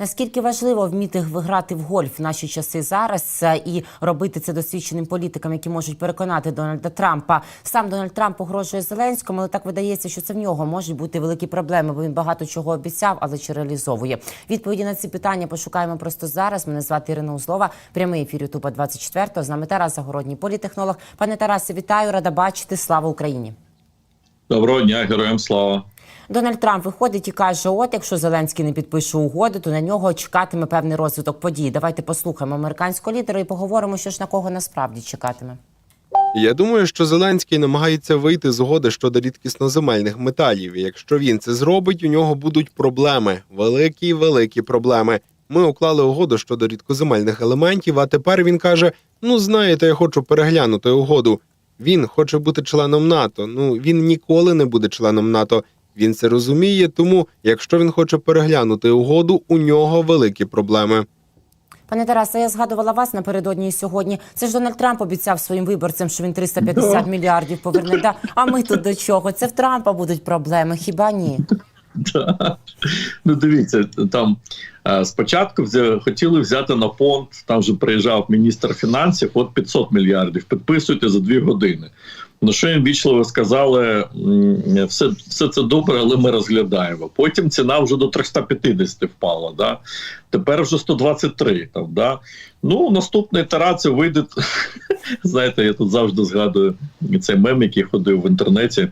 Наскільки важливо вміти грати в гольф в наші часи зараз е, і робити це досвідченим політикам, які можуть переконати Дональда Трампа? Сам Дональд Трамп погрожує Зеленському, але так видається, що це в нього можуть бути великі проблеми, бо він багато чого обіцяв, але чи реалізовує. Відповіді на ці питання пошукаємо просто зараз. Мене звати Ірина Узлова. Прямий ефір Ютуба 24 З нами Тарас Загородній, політехнолог. Пане Тарасе, вітаю, рада бачити. Слава Україні. Доброго дня, героям слава. Дональд Трамп виходить і каже: от якщо Зеленський не підпише угоду, то на нього чекатиме певний розвиток подій. Давайте послухаємо американського лідера і поговоримо, що ж на кого насправді чекатиме. Я думаю, що Зеленський намагається вийти з угоди щодо рідкісноземельних металів. Якщо він це зробить, у нього будуть проблеми, великі, великі проблеми. Ми уклали угоду щодо рідкоземельних елементів. А тепер він каже: Ну знаєте, я хочу переглянути угоду. Він хоче бути членом НАТО. Ну він ніколи не буде членом НАТО. Він це розуміє. Тому, якщо він хоче переглянути угоду, у нього великі проблеми. Пане Тарасе, я згадувала вас напередодні і сьогодні. Це ж Дональд Трамп обіцяв своїм виборцям, що він 350 Да. мільярдів поверне. Да. А ми тут до чого? Це в Трампа будуть проблеми, хіба ні? Да. Ну, дивіться, там е, спочатку хотіли взяти на фонд. Там вже приїжджав міністр фінансів. От 500 мільярдів. Підписуйте за дві години. На що їм вічливо сказали, все, все це добре, але ми розглядаємо. Потім ціна вже до 350 впала. Да? Тепер вже 123. Там, да? Ну, наступна ітерація вийде. Знаєте, я тут завжди згадую цей мем, який ходив в інтернеті.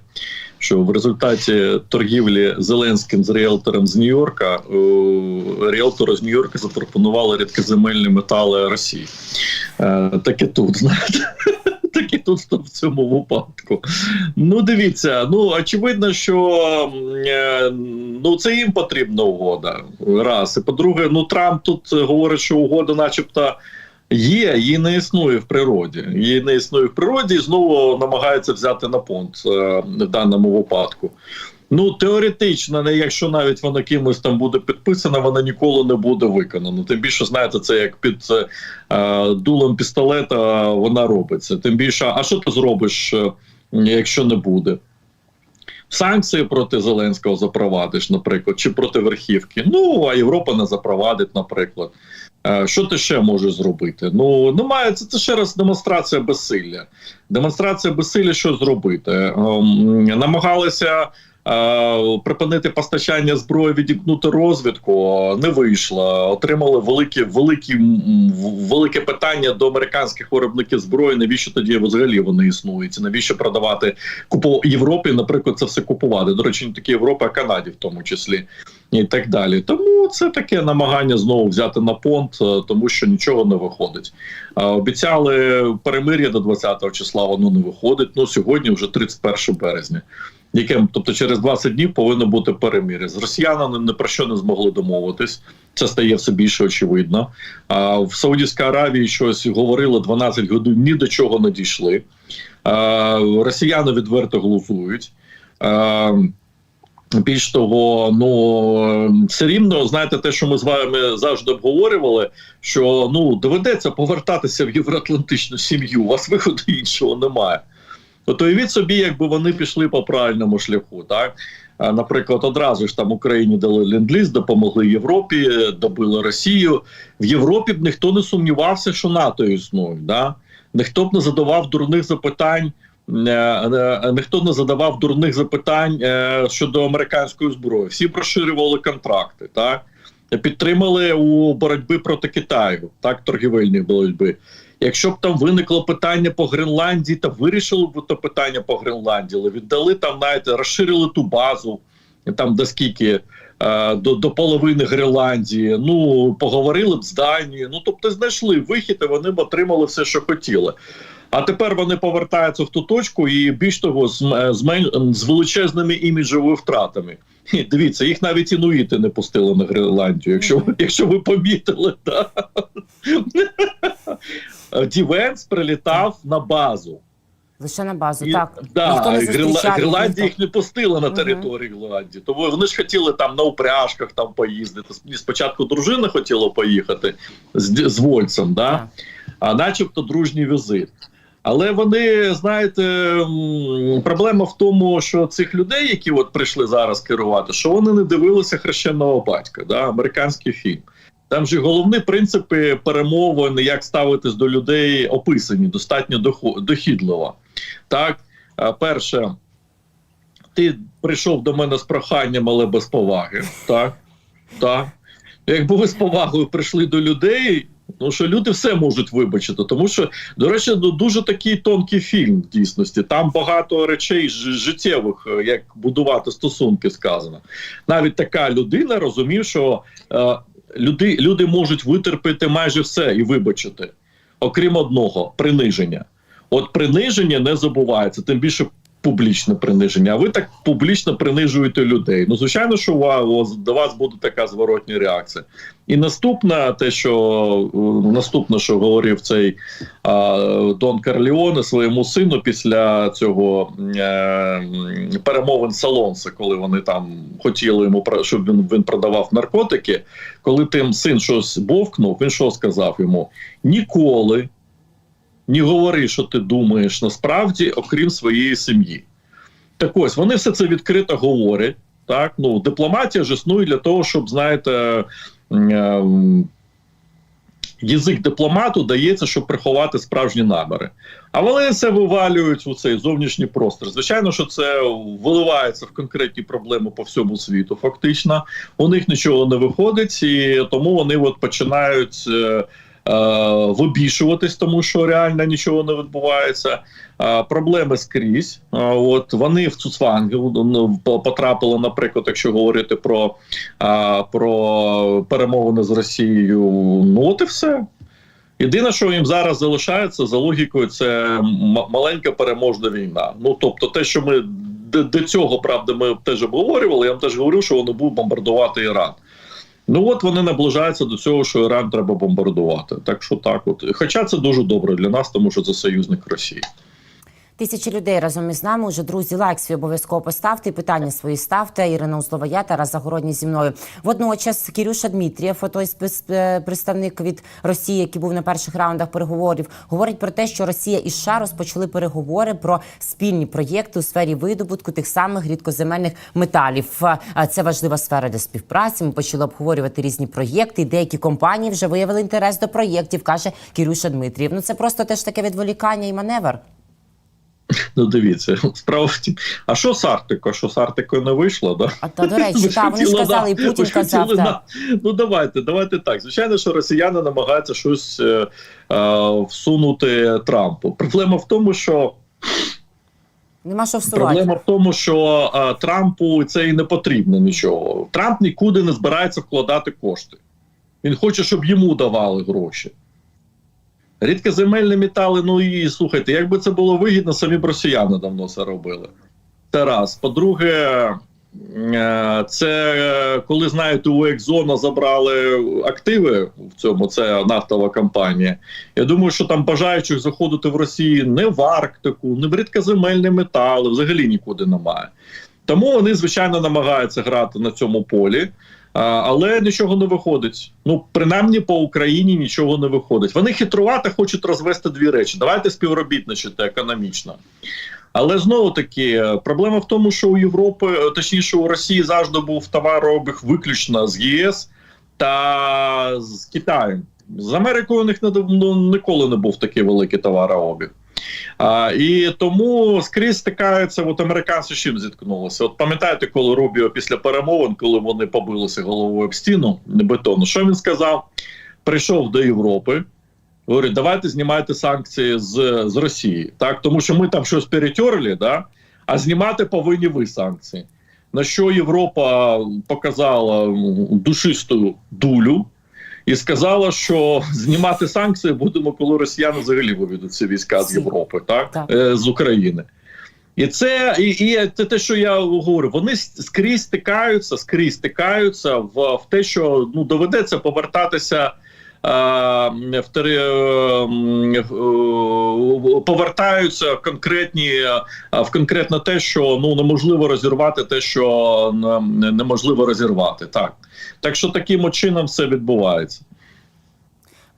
Що в результаті торгівлі Зеленським з ріелтором з Нью-Йорка ріелтори з Нью-Йорка запропонували рідкоземельні метали Росії. Е, так і тут, знаєте. Тут в цьому випадку. Ну, дивіться, ну очевидно, що е, ну це їм потрібна угода. Раз. І по-друге, ну Трамп тут говорить, що угода, начебто. Є, її не існує в природі. Її не існує в природі і знову намагається взяти на понт е, в даному випадку. Ну, теоретично, якщо навіть вона кимось там буде підписана, вона ніколи не буде виконана. Тим більше, знаєте, це як під е, дулом пістолета вона робиться. Тим більше, а що ти зробиш, е, якщо не буде? Санкції проти Зеленського запровадиш, наприклад, чи проти верхівки. Ну, а Європа не запровадить, наприклад. Е, Що ти ще можеш зробити? Ну немає це, це ще раз демонстрація безсилля. Демонстрація безсилля, що зробити? Ем, намагалися е, припинити постачання зброї, відімкнути розвідку. Не вийшло. Отримали великі, великі, велике питання до американських виробників зброї. Навіщо тоді взагалі вони існують? Навіщо продавати купу Європі? Наприклад, це все купувати. До речі, не тільки Європа, а Канаді в тому числі і так далі. Тому це таке намагання знову взяти на понт, е, тому що нічого не виходить. Е, Обіцяли перемир'я до 20 числа, воно не виходить. Ну сьогодні вже 31 березня. Яке, тобто через 20 днів повинно бути перемир'я. З росіянами не про що не змогли домовитись. Це стає все більше очевидно. А в Саудівській Аравії щось говорили 12 годин, ні до чого не дійшли. А, росіяни відверто глузують. А, більш того, ну все рівно знаєте, те, що ми з вами завжди обговорювали, що ну доведеться повертатися в євроатлантичну сім'ю. У вас виходу іншого немає. От уявіть собі, якби вони пішли по правильному шляху, так. Наприклад, одразу ж там Україні дали ленд-ліз, допомогли Європі, добили Росію. В Європі б ніхто не сумнівався, що НАТО існує. Да? Ніхто б не задавав дурних запитань. е, е, Ніхто не задавав дурних запитань е, щодо американської зброї. Всі б розширювали контракти, так підтримали у боротьбі проти Китаю, так торгівельній боротьби. Якщо б там виникло питання по Гренландії, то вирішили б то питання по Гренландії, але віддали там, знаєте, розширили ту базу там до скільки. е, До, до половини Гренландії, ну поговорили б з Данією. Ну тобто знайшли вихід, і вони б отримали все, що хотіли. А тепер вони повертаються в ту точку, і більш того, з, з, мен- з величезними іміджовими втратами. Хі, Дивіться, їх навіть інуїти не пустили на Гренландію, якщо, якщо ви помітили. Да? Дівенс прилітав на базу. Лише на базу. І- так да, ніхто не Гренла- Гренландія їх не пустила на територію Гренландії. Тому вони ж хотіли там на упряжках там поїздити. Спочатку дружина хотіла поїхати з, з Вольцем, да? Так. а начебто дружній візит. Але вони, знаєте, проблема в тому, що цих людей, які от прийшли зараз керувати, що вони не дивилися хрещеного батька, да, американський фільм. Там же головні принципи перемовин, як ставитись до людей, описані достатньо дохідливо. Так, Е, перше, ти прийшов до мене з проханням, але без поваги. Так, так. Якби ви з повагою прийшли до людей, ну що люди все можуть вибачити. Тому що, до речі, ну, дуже такий тонкий фільм в дійсності. Там багато речей життєвих, е, як будувати стосунки, сказано. Навіть така людина розумів, що е, люди, люди можуть витерпіти майже все і вибачити, окрім одного приниження. От приниження не забувається, тим більше публічне приниження. А ви так публічно принижуєте людей. Ну, звичайно, що у вас- у вас- до вас буде така зворотня реакція. І наступне, те, що е, наступне, що говорив цей а, Дон Карліоне своєму сину після цього е, м, перемовин Салонса, коли вони там хотіли йому щоб він, він продавав наркотики. Коли тим син щось бовкнув, він що сказав йому? Ніколи не говори, що ти думаєш насправді, окрім своєї сім'ї. Так ось вони все це відкрито говорять. Так, ну дипломатія ж існує для того, щоб знаєте. ем, Язик дипломату дається, щоб приховати справжні наміри. А вони це вивалюють у цей зовнішній простір. Звичайно, що це виливається в конкретні проблеми по всьому світу. Фактично, у них нічого не виходить, і тому вони от починають е, вибішуватись, тому що реально нічого не відбувається. Е, проблеми скрізь. Е, от вони в Цуцвангел ну, потрапили, наприклад, якщо говорити про, е, про перемовини з Росією. Ну от і все. Єдине, що їм зараз залишається за логікою, це маленька переможна війна. Ну тобто, те, що ми до цього правда, ми теж обговорювали. Я вам теж говорив, що вони будуть бомбардувати Іран. Ну от вони наближаються до цього, що Іран треба бомбардувати. Так що так, от хоча це дуже добре для нас, тому що це союзник Росії. Тисячі людей разом із нами. Уже друзі, лайк свій обов'язково поставте. Питання свої ставте. Ірина Узлова, Тарас Загородній зі мною. Водночас Кірюша Дмитрієв, той е, представник від Росії, який був на перших раундах переговорів, говорить про те, що Росія і США розпочали переговори про спільні проєкти у сфері видобутку тих самих рідкоземельних металів. Це важлива сфера для співпраці. Ми почали обговорювати різні проєкти. Деякі компанії вже виявили інтерес до проєктів, каже Кірюша Дмитрієв. Ну це просто теж таке відволікання і маневр. Ну дивіться, справа в тім. А що з Арктикою? Що з Арктикою не вийшло? Да? А та до речі, Ви вони ж хотіли, казали, і Путін казав. да. Ну давайте, давайте так. Звичайно, що росіяни намагаються щось е, е, всунути Трампу. Проблема в тому, що Нема що всувати. проблема в тому, що е, Трампу це і не потрібно нічого. Трамп нікуди не збирається вкладати кошти. Він хоче, щоб йому давали гроші. Рідкоземельні метали, ну і слухайте, якби це було вигідно, самі б росіяни давно це робили. Це раз. По-друге, е, це е, коли знаєте, у Екзона забрали активи в цьому, це нафтова компанія. Я думаю, що там бажаючих заходити в Росії не в Арктику, не в рідкоземельні метали, взагалі нікуди немає. Тому вони, звичайно, намагаються грати на цьому полі. Але нічого не виходить. Ну, принаймні по Україні нічого не виходить. Вони хитрувати хочуть розвести дві речі. Давайте співробітничати економічно. Але знову таки е, проблема в тому, що у Європи, е, точніше, у Росії завжди був товарообіг виключно з ЄС та з Китаєм. З Америкою у них не, ну, ніколи не був такий великий товарообіг. А, і тому скрізь стикаються, от американці чим зіткнулися. От пам'ятаєте, коли Рубіо після перемовин, коли вони побилися головою об стіну бетону, що він сказав? Прийшов до Європи, говорить, давайте знімайте санкції з, з Росії, так тому що ми там щось перетерли, да? а знімати повинні ви санкції. На що Європа показала душисту дулю і сказала, що знімати санкції будемо, коли росіяни взагалі виведуть ці війська з Європи, так, Так. Е, з України. І це і, і це те, що я говорю. Вони скрізь стикаються, скрізь стикаються в, в те, що ну доведеться повертатися. Е, е, повертаються конкретні в конкретно те, що ну неможливо розірвати, те, що не- неможливо розірвати. Так, так що таким чином все відбувається.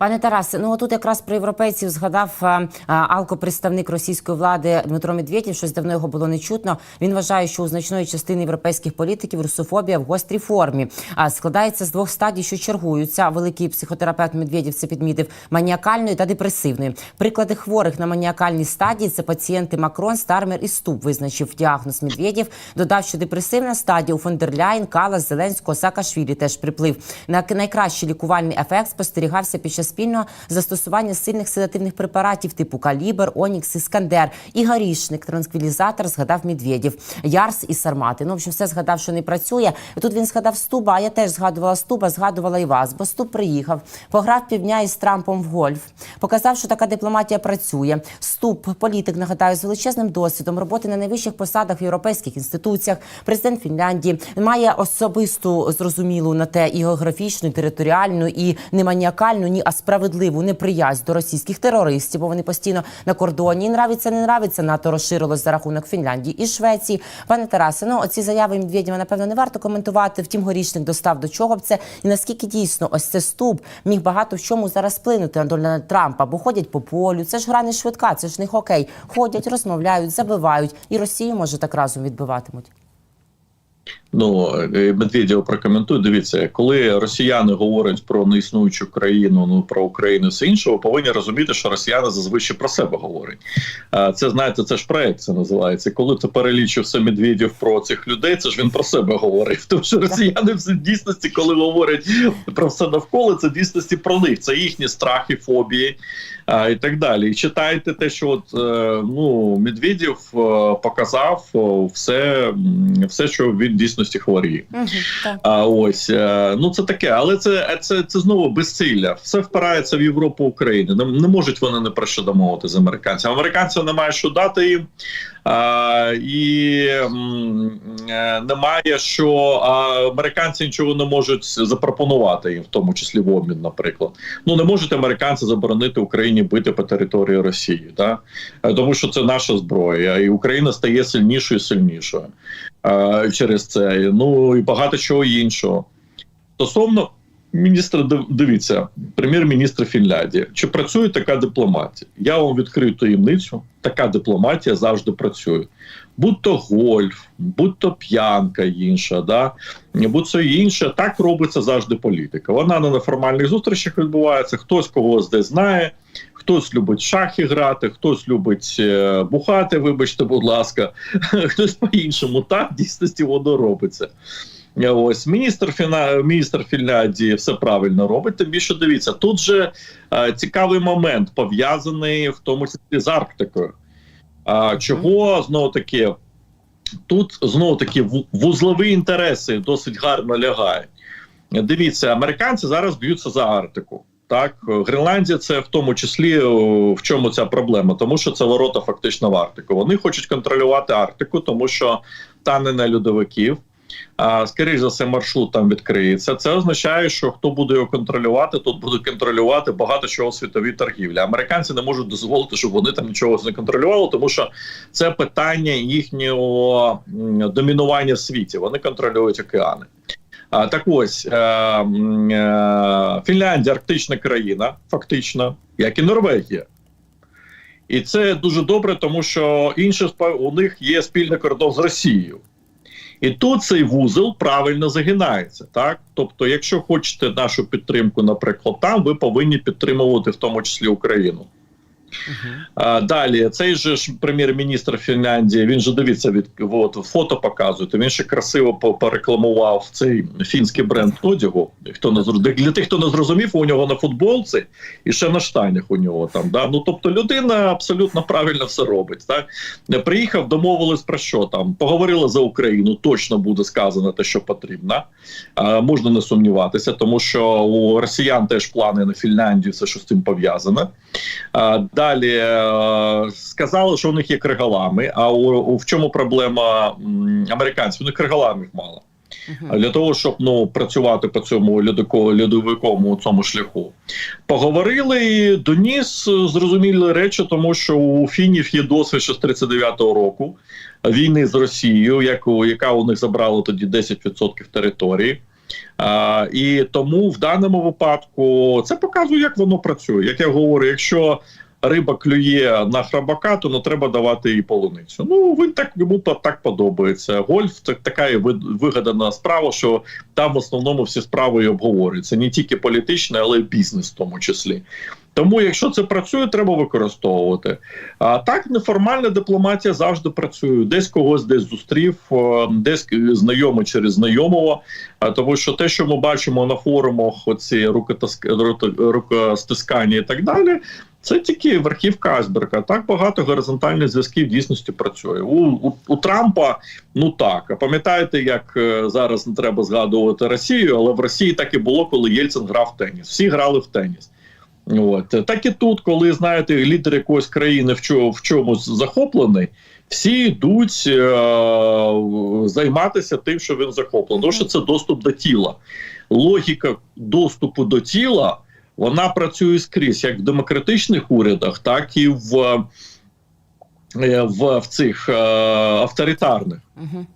Пане Тарасе, ну отут якраз про європейців згадав а, а, алкопредставник російської влади Дмитро Медведєв. Щось давно його було не чутно. Він вважає, що у значної частини європейських політиків русофобія в гострій формі. А складається з двох стадій, що чергуються. Великий психотерапевт Медведєв це підмітив маніакальної та депресивної. Приклади хворих на маніакальній стадії це пацієнти Макрон, Стармер і Ступ. Визначив діагноз Медведєв. Додав, що депресивна стадія у Фондерляйн, Калас, Зеленського, Саакашвілі теж приплив. На найкращий лікувальний ефект спостерігався під час спільного застосування сильних седативних препаратів типу Калібр, Онікс, Іскандер. І горішник, транквілізатор, згадав Медведєв, Ярс і Сармати. Ну, в общем, все згадав, що не працює. І тут він згадав Стуба, а я теж згадувала Стуба, згадувала і вас. Бо Стуб приїхав, пограв півдня із Трампом в гольф, показав, що така дипломатія працює. Ступ, політик, нагадаю, з величезним досвідом роботи на найвищих посадах в європейських інституціях, президент Фінляндії, має особисту зрозумілу на те і географічну, і територіальну, і не маніакальну, ні а справедливу неприязнь до російських терористів, бо вони постійно на кордоні. І нравиться, не нравиться. НАТО розширилось за рахунок Фінляндії і Швеції. Пане Тарасе, ну оці заяви Медведєва, напевно, не варто коментувати. Втім, горішник достав до чого б це і наскільки дійсно ось це ступ міг багато в чому зараз вплинути на Дональда Трампа, бо ходять по полю. Це ж гра не швидка, це ж не хокей. Ходять, розмовляють, забивають, і Росію може так разом відбиватимуть. Ну е, Медведєв прокоментує. Дивіться, коли росіяни говорять про неіснуючу країну, ну про Україну, все інше, ви повинні розуміти, що росіяни зазвичай про себе говорять. Це знаєте, це ж проект це називається. Коли ти перелічився Медведєв про цих людей, це ж він про себе говорив. Тому що росіяни в дійсності, коли говорять про все навколо, це в дійсності про них. Це їхні страхи, фобії а, і так далі. І читайте те, що от е, ну Медведєв е, показав все, все, що він в дійсності. Угу, так. А ось е, ну це таке, але це, це, це знову безсилля. Все впирається в Європу України. Не, не можуть вони не про що домовити з американцями. Американцям немає що дати їм. А, і м, е, немає що а американці нічого не можуть запропонувати їм, в тому числі в обмін, наприклад. Ну не можуть американці заборонити Україні бити по території Росії, да? Е, тому що це наша зброя, і Україна стає сильнішою і сильнішою е, через це. Ну і багато чого іншого. Стосовно міністра, див- дивіться, прем'єр-міністр Фінляндії. Чи працює така дипломатія? Я вам відкрию таємницю. Така дипломатія завжди працює. Будь то гольф, будь то п'янка інша, да? будь то інше, так робиться завжди політика. Вона не на неформальних зустрічах відбувається, хтось когось десь знає, хтось любить шахи грати, хтось любить е, бухати, вибачте, будь ласка, хтось по-іншому. Так, в дійсності воно робиться. Е, Ось міністр Фіна... міністр Фінляндії все правильно робить. Тим більше дивіться, тут же е, цікавий момент пов'язаний в тому числі з Арктикою. А чого знову таки тут знову таки вузлові інтереси досить гарно лягають. Дивіться, американці зараз б'ються за Арктику. Так, Гренландія це в тому числі в чому ця проблема, тому що це ворота фактично в Арктику. Вони хочуть контролювати Арктику, тому що тане льодовиків. А, скоріш за все, маршрут там відкриється. Це означає, що хто буде його контролювати, тут будуть контролювати багато чого в світовій торгівлі. Американці не можуть дозволити, щоб вони там нічого не контролювали, тому що це питання їхнього домінування в світі. Вони контролюють океани. Так ось е, е, Фінляндія арктична країна, фактично, як і Норвегія. І це дуже добре, тому що інше у них є спільний кордон з Росією. І тут цей вузол правильно загинається. Так, тобто, якщо хочете нашу підтримку, наприклад, там ви повинні підтримувати в тому числі Україну. А, далі, цей же ж прем'єр-міністр Фінляндії, він же дивіться, від от, фото показує, то він ще красиво по- порекламував цей фінський бренд одягу. Хто не для тих, хто не зрозумів, у нього на футболці і ще на штанях у нього там. Да? Ну тобто людина абсолютно правильно все робить. Так приїхав, домовились про що там, поговорили за Україну. Точно буде сказано те, що потрібно. А, можна не сумніватися, тому що у росіян теж плани на Фінляндію, все що з цим пов'язане. Далі е, сказали, що у них є криголами. А у, у в чому проблема американців? У них криголамів мало. А Для того, щоб ну, працювати по цьому льодовикому цьому шляху. Поговорили і доніс е, зрозумілі речі, тому що у фінів є досвід ще з 39-го року війни з Росією, яку, яка у них забрала тоді 10% території. А, і тому в даному випадку це показує, як воно працює. Як я говорю, якщо риба клює на храбака, то не треба давати їй полуницю. Ну він так йому так подобається. Гольф це така вигадана справа, що там в основному всі справи і обговорюються не тільки політичне, але й бізнес в тому числі. Тому, якщо це працює, треба використовувати. А так неформальна дипломатія завжди працює. Десь когось десь зустрів, десь знайомий через знайомого. Тому, що те, що ми бачимо на форумах, оці рукостискання і так далі. Це тільки верхівка айсберга. Так багато горизонтальних зв'язків дійсності працює. У, у, у Трампа ну так. А пам'ятаєте, як е, зараз не треба згадувати Росію, але в Росії так і було, коли Єльцин грав в теніс. Всі грали в теніс. От так і тут, коли знаєте, лідер якоїсь країни в чому в чомусь захоплений, всі йдуть е- займатися тим, що він захоплений. Тому що це доступ до тіла. Логіка доступу до тіла вона працює скрізь, як в демократичних урядах, так і в, е, в, в цих е- авторитарних. Угу.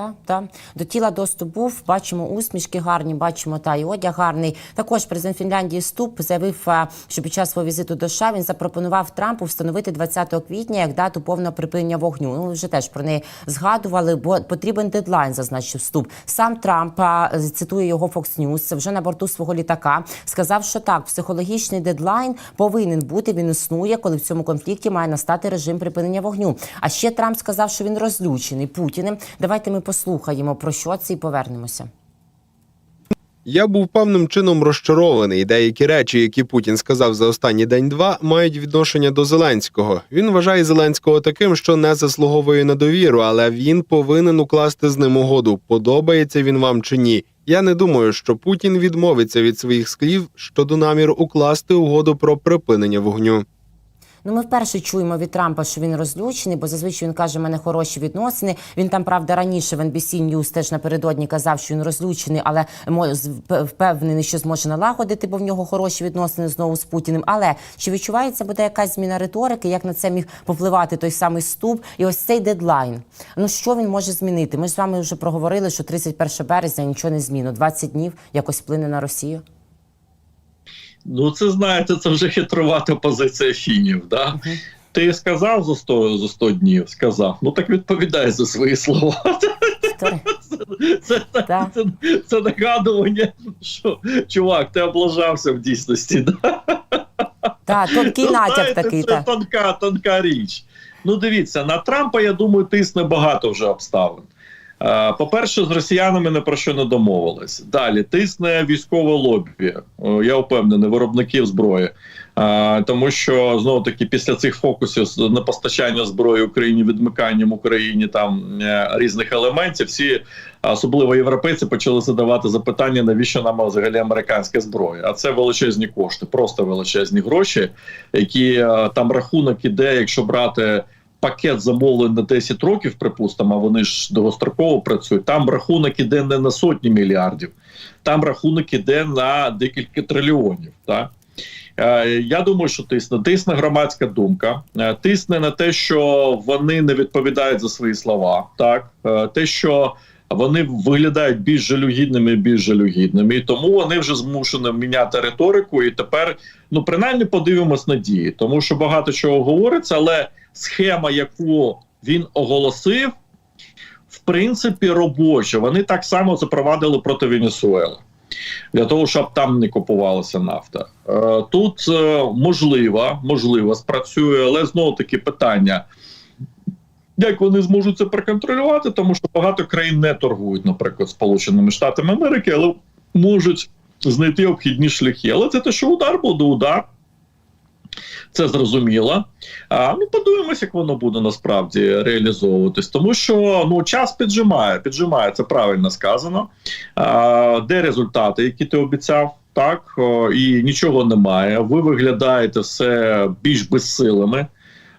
Так, так. До тіла доступ був. Бачимо усмішки гарні, бачимо та і одяг гарний. Також президент Фінляндії Ступ заявив, що під час свого візиту до США він запропонував Трампу встановити 20 квітня як дату повного припинення вогню. Ну, вже теж про неї згадували, бо потрібен дедлайн, зазначив Ступ. Сам Трамп цитує його Fox News, вже на борту свого літака. Сказав, що так, психологічний дедлайн повинен бути. Він існує, коли в цьому конфлікті має настати режим припинення вогню. А ще Трамп сказав, що він розлючений Путіним. Давайте ми послухаємо про що це і повернемося. Я був певним чином розчарований. Деякі речі, які Путін сказав за останні день-два, мають відношення до Зеленського. Він вважає Зеленського таким, що не заслуговує на довіру, але він повинен укласти з ним угоду. Подобається він вам чи ні. Я не думаю, що Путін відмовиться від своїх слів щодо наміру укласти угоду про припинення вогню. Ну, ми вперше чуємо від Трампа, що він розлючений, бо зазвичай він каже, в мене хороші відносини. Він там, правда, раніше в NBC News теж напередодні казав, що він розлючений, але впевнений, що зможе налагодити, бо в нього хороші відносини знову з Путіним. Але чи відчувається буде якась зміна риторики, як на це міг повпливати той самий ступ? І ось цей дедлайн. Ну що він може змінити? Ми ж з вами вже проговорили, що 31 березня нічого не зміну. 20 днів якось вплине на Росію. Ну, це знаєте, це вже хитрувата позиція фінів. Да? Ти сказав за 100, за 100 днів, сказав. Ну так відповідай за свої слова. Це, це, Так. це, це нагадування, що чувак, ти облажався в дійсності. Да? Так, тонкий Ну, натяк знаєте, такий. Це Та. тонка, тонка річ. Ну, дивіться, на Трампа, я думаю, тисне багато вже обставин. Е, По-перше, з росіянами не про що не домовились. Далі тисне військове лобі. Я впевнений, виробників зброї. Е, Тому що знову таки після цих фокусів з непостачання зброї Україні, відмиканням Україні там е, різних елементів, всі, особливо європейці, почали задавати запитання, навіщо нам взагалі американська зброя. А це величезні кошти, просто величезні гроші, які е, там рахунок іде, якщо брати пакет замовлень на 10 років, припустимо, а вони ж довгостроково працюють. Там рахунок іде не на сотні мільярдів, там рахунок іде на декілька трильйонів. Так? Е, Я думаю, що тисне. Тисне громадська думка, Е, тисне на те, що вони не відповідають за свої слова. Так, Е, те, що вони виглядають більш жалюгідними, більш жалюгідними, і тому вони вже змушені міняти риторику. І тепер, ну принаймні, подивимось на дії, тому що багато чого говориться, але схема, яку він оголосив, в принципі, робоча. Вони так само запровадили проти Венесуели. Для того щоб там не купувалася нафта, Е, тут е, можливо, можливо, спрацює, але знову таки питання: як вони зможуть це проконтролювати, тому що багато країн не торгують, наприклад, Сполученими Штатами Америки, але можуть знайти обхідні шляхи. Але це те, що удар буде удар. Це зрозуміло. А, ну, подивимося, як воно буде насправді реалізовуватись. Тому що ну, час піджимає, піджимає, це правильно сказано. А, де результати, які ти обіцяв? Так, і нічого немає. Ви виглядаєте все більш безсилими.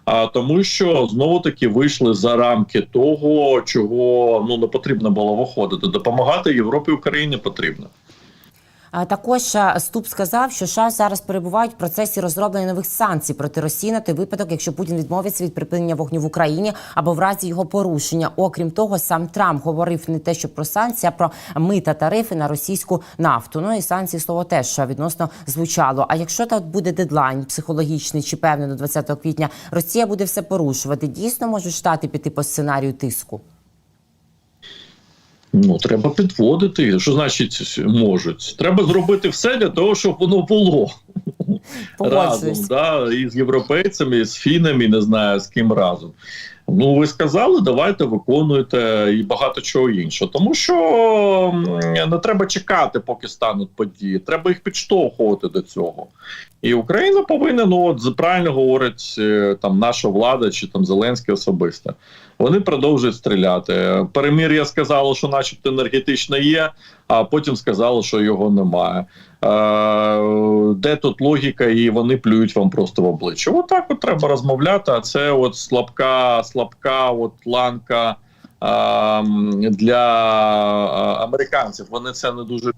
А тому, що знову таки вийшли за рамки того, чого ну не потрібно було виходити. Допомагати Європі Україні потрібно. Також Ступ сказав, що США зараз перебувають в процесі розроблення нових санкцій проти Росії на той випадок, якщо Путін відмовиться від припинення вогню в Україні або в разі його порушення. Окрім того, сам Трамп говорив не те, що про санкції, а про мита тарифи на російську нафту. Ну і санкції слово теж відносно звучало. А якщо тут буде дедлайн психологічний чи певний до 20 квітня, Росія буде все порушувати. Дійсно можуть штати піти по сценарію тиску. Ну, треба підводити. Що значить можуть? Треба зробити все для того, щоб воно було разом, да, і з європейцями, і з фінами, не знаю з ким разом. Ну, ви сказали, давайте виконуйте і багато чого іншого. Тому що не треба чекати, поки стануть події. Треба їх підштовхувати до цього. І Україна повинна, ну от правильно говорить е, там наша влада чи там Зеленський особисто. Вони продовжують стріляти. Перемір'я сказало, що, начебто, енергетичне є, а потім сказали, що його немає. Е, де тут логіка, і вони плюють вам просто в обличчя. Отак от треба розмовляти. А це от слабка, слабка от ланка е, для американців. Вони це не дуже.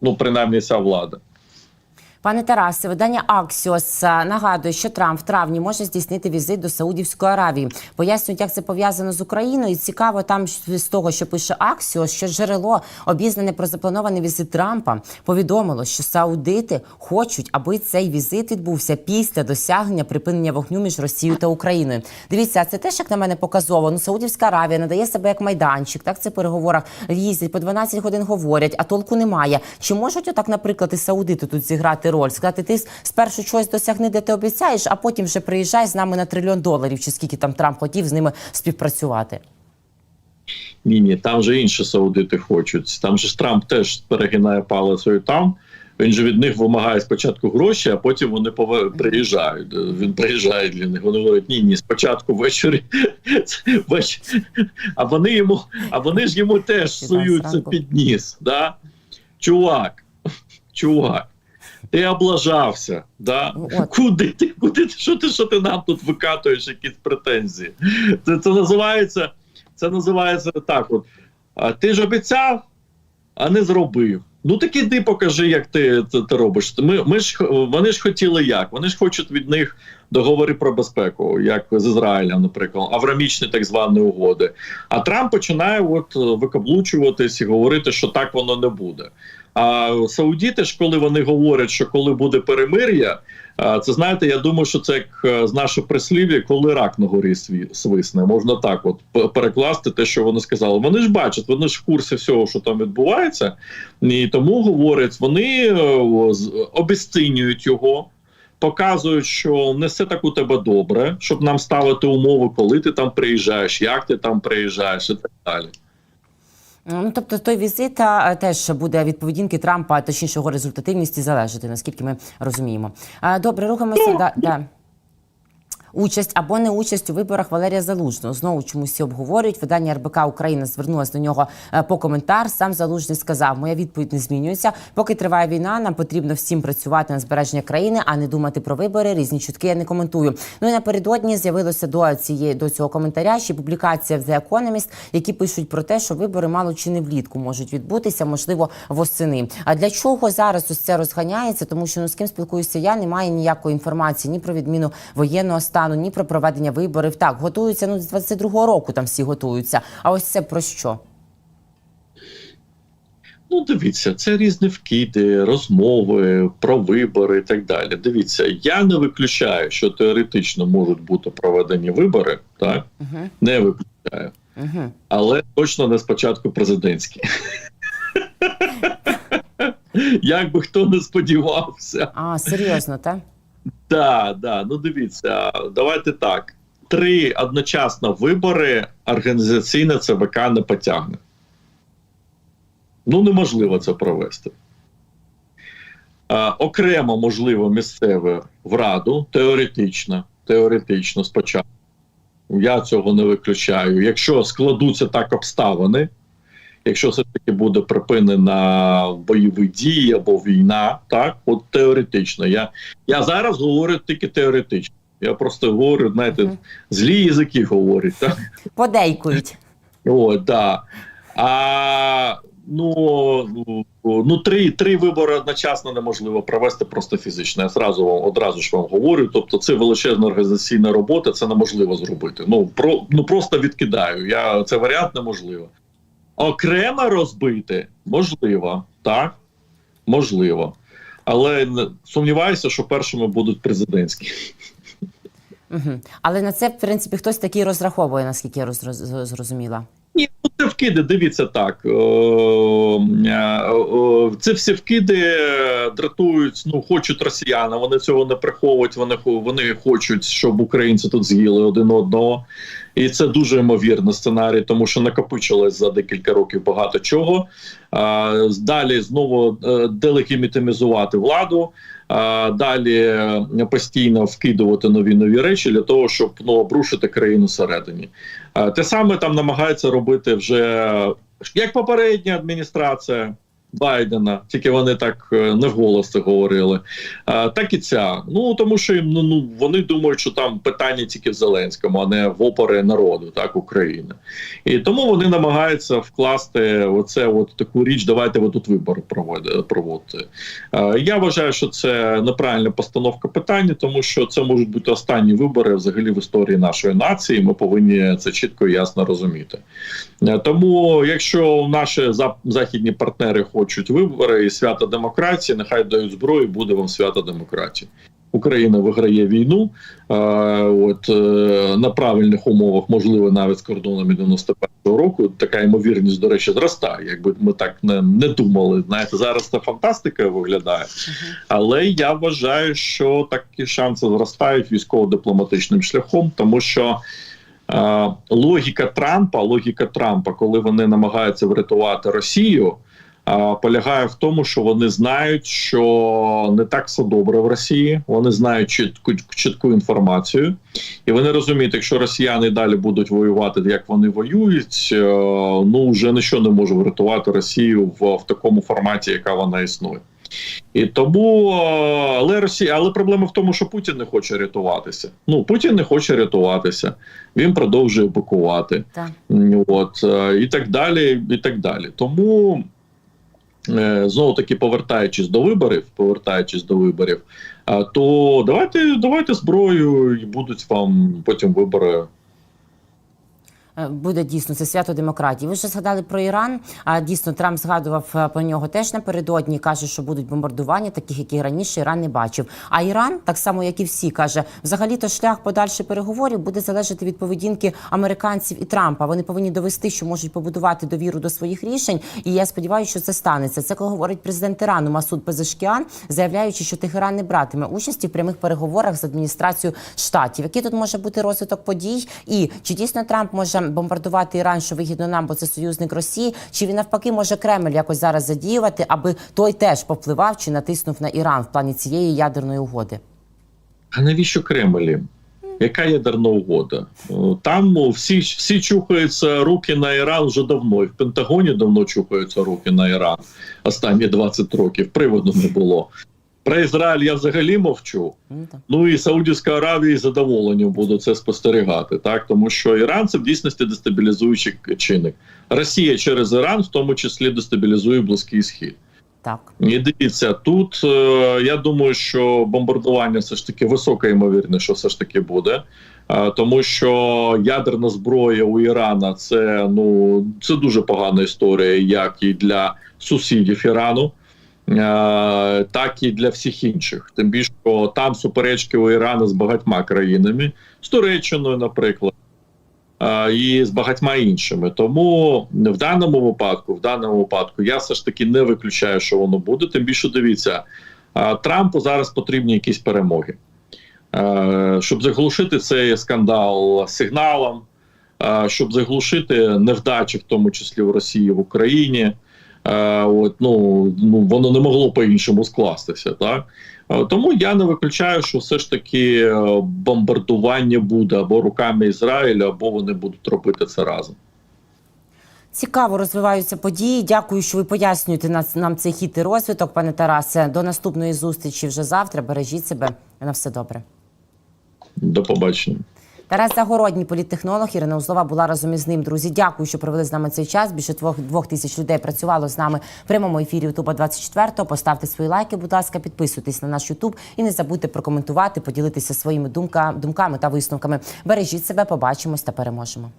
Ну, принаймні, ця влада. Пане Тарасе, видання Аксіос нагадує, що Трамп в травні може здійснити візит до Саудівської Аравії. Пояснюють, як це пов'язано з Україною. І цікаво там з того, що пише Аксіос, що джерело обізнане про запланований візит Трампа, повідомило, що саудити хочуть, аби цей візит відбувся після досягнення припинення вогню між Росією та Україною. Дивіться, це теж як на мене показово. Ну, Саудівська Аравія надає себе як майданчик. Так це переговорах їздять по 12 годин говорять, а толку немає. Чи можуть отак, наприклад, і саудити тут зіграти роль? Сказати, ти спершу щось досягни, де ти обіцяєш, а потім вже приїжджай з нами на трильйон доларів, чи скільки там Трамп хотів з ними співпрацювати. Ні, ні, там же інші саудити хочуть. Там же Трамп теж перегинає палицею там. Він же від них вимагає спочатку гроші, а потім вони пове- приїжджають. Він приїжджає для них. Вони говорять, ні, ні, спочатку ввечері. А вони йому, а вони ж йому теж суються під ніс. Да? Чувак, чувак. Ти облажався, да? Ну, от. Куди ти? Куди ти? Що ти, що ти нам тут викатуєш якісь претензії? Це, це називається це називається так: от а ти ж обіцяв, а не зробив. Ну так іди покажи, як ти це ти робиш. Ми, ми ж вони ж хотіли як? Вони ж хочуть від них договори про безпеку, як з Ізраїлем, наприклад, аврамічні так звані угоди. А Трамп починає от е, викаблучуватись і говорити, що так воно не буде. А саудіти ж, коли вони говорять, що коли буде перемир'я, це знаєте, я думаю, що це як е, з нашого прислів'я, коли рак на горі свисне. Можна так, от перекласти те, що вони сказали. Вони ж бачать, вони ж в курсі всього, що там відбувається, і тому говорять, вони е, обесцінюють його. Показують, що не все так у тебе добре, щоб нам ставити умови, коли ти там приїжджаєш, як ти там приїжджаєш, і так далі. Ну, тобто той візит теж буде від поведінки Трампа, точніше його результативності залежати, наскільки ми розуміємо. Добре, рухаємося. Да, да. Участь або не участь у виборах Валерія Залужного знову чомусь обговорюють. Видання РБК Україна звернулася до нього е, по коментар. Сам Залужний сказав: Моя відповідь не змінюється. Поки триває війна, нам потрібно всім працювати на збереження країни, а не думати про вибори. Різні чутки я не коментую. Ну і напередодні з'явилося до цієї до цього коментаря ще публікація в The Economist, які пишуть про те, що вибори мало чи не влітку можуть відбутися, можливо, восени. А для чого зараз ось це розганяється? Тому що ну з ким спілкуюся я, немає ніякої інформації ні про відміну воєнного стану, ні про проведення виборів. Так, готуються ну з 22-го року. Там всі готуються. А ось це про що? Ну, дивіться, це різні вкиди, розмови про вибори і так далі. Дивіться, я не виключаю, що теоретично можуть бути проведені вибори, так Угу. не виключаю, Угу. але точно не спочатку президентські. Як би хто не сподівався. А серйозно, так? Так, да, ну дивіться, давайте так. Три одночасно вибори організаційне ЦВК не потягне. Ну, неможливо це провести. А, окремо, можливо, місцеве в Раду, теоретично, теоретично спочатку. Я цього не виключаю. Якщо складуться так обставини, якщо все таки буде припинена бойові дії або війна, так, от теоретично. Я, я зараз говорю тільки теоретично. Я просто говорю, знаєте, Мгм. злі язики говорять. Так? Подейкують. О, да. А Ну ну три, три вибори одночасно неможливо провести просто фізично. Я зразу вам одразу ж вам говорю. Тобто, це величезна організаційна робота, це неможливо зробити. Ну про ну просто відкидаю. Я це варіант неможливо. Окремо розбити? Можливо, так? Можливо, але сумніваюся, що першими будуть президентські. Але на це, в принципі, хтось такий розраховує, наскільки я роз- роз- зрозуміла. Ні, ну це вкиди. Дивіться так. О, е, о, Це всі вкиди е, дратують. Ну хочуть росіяни. Вони цього не приховують. Вони вони хочуть, щоб українці тут з'їли один одного. І це дуже ймовірний сценарій, тому що накопичилось за декілька років багато чого. Далі знову е, делегітимізувати владу. Далі е, постійно вкидувати нові нові речі для того, щоб ну обрушити країну всередині. Е, Те саме там намагається робити вже як попередня адміністрація Байдена, тільки вони так е, не вголос говорили. Е, Так і ця. Ну тому що їм ну, ну вони думають, що там питання тільки в Зеленському, а не в опори народу, так України. І тому вони намагаються вкласти оце от таку річ. Давайте ви тут вибори проводити. Е, Я вважаю, що це неправильна постановка питання, тому що це можуть бути останні вибори взагалі в історії нашої нації. Ми повинні це чітко і ясно розуміти. Е, Тому, якщо наші західні партнери хочуть вибори і свято демократії, нехай дають зброю, буде вам свято демократії. Україна виграє війну е, от, е, на правильних умовах, можливо, навіть з кордонами 91-го року. Така ймовірність, до речі, зростає. Якби ми так не, не думали. Знаєте, зараз це фантастика виглядає. Але я вважаю, що такі шанси зростають військово-дипломатичним шляхом, тому що логіка Трампа, логіка Трампа, коли вони намагаються врятувати Росію. Полягає в тому, що вони знають, що не так все добре в Росії. Вони знають чітку чітку інформацію, і вони розуміють, якщо росіяни далі будуть воювати, як вони воюють, е, ну вже нічого не може врятувати Росію в, в такому форматі, яка вона існує. І тому, але Росія, але проблема в тому, що Путін не хоче рятуватися. Ну Путін не хоче рятуватися, він продовжує бикувати. Так. От і так далі, і так далі. Тому е, знову таки повертаючись до виборів, повертаючись до виборів, то давайте, давайте зброю і будуть вам потім вибори. Е, Буде дійсно це свято демократії. Ви вже згадали про Іран. А дійсно Трамп згадував е, про нього теж напередодні. каже, що будуть бомбардування, таких які раніше Іран не бачив. А Іран, так само як і всі, каже, взагалі то шлях подальших переговорів буде залежати від поведінки американців і Трампа. Вони повинні довести, що можуть побудувати довіру до своїх рішень. І я сподіваюся, що це станеться. Це коли говорить президент Ірану Масуд Пезешкіан, заявляючи, що Тегеран не братиме участі в прямих переговорах з адміністрацією штатів. Який тут може бути розвиток подій? І чи дійсно Трамп може бомбардувати Іран, що вигідно нам, бо це союзник Росії? Чи він навпаки може Кремль якось зараз задіювати, аби той теж попливав чи натиснув на Іран в плані цієї ядерної угоди? А навіщо Кремль? Яка ядерна угода? Там ну, всі, всі чухаються руки на Іран вже давно, і в Пентагоні давно чухаються руки на Іран останні 20 років. Приводу не було. Про Ізраїль я взагалі мовчу. Ну. Ну і Саудівська Аравія з задоволенням буде це спостерігати, так тому що Іран це в дійсності дестабілізуючий чинник. Росія через Іран, в тому числі, дестабілізує Близький Схід. так. І дивіться, тут е, я думаю, що бомбардування все ж таки висока ймовірність, що все ж таки буде. Е, тому що ядерна зброя у Ірана це ну це дуже погана історія, як і для сусідів Ірану, так і для всіх інших. Тим більше там суперечки у Ірану з багатьма країнами, з Туреччиною, наприклад. е, І з багатьма іншими, тому в даному випадку, в даному випадку, я все ж таки не виключаю, що воно буде. Тим більше дивіться, е, Трампу зараз потрібні якісь перемоги, Е, щоб заглушити цей скандал сигналом, е, щоб заглушити невдачі, в тому числі в Росії в Україні. Е, От ну, ну воно не могло по-іншому скластися, так Е, тому я не виключаю, що все ж таки е, бомбардування буде або руками Ізраїля, або вони будуть робити це разом. Цікаво розвиваються події. Дякую, що ви пояснюєте нам цей хід і розвиток, пане Тарасе. До наступної зустрічі вже завтра. Бережіть себе на все добре. До побачення. Тарас Загородній, політтехнолог, Ірина Узлова була разом із ним. Друзі, дякую, що провели з нами цей час. Більше двох, двох тисяч людей працювало з нами в прямому ефірі Ютуба 24 Поставте свої лайки, будь ласка, підписуйтесь на наш Ютуб і не забудьте прокоментувати, поділитися своїми думка, думками та висновками. Бережіть себе, побачимось та переможемо.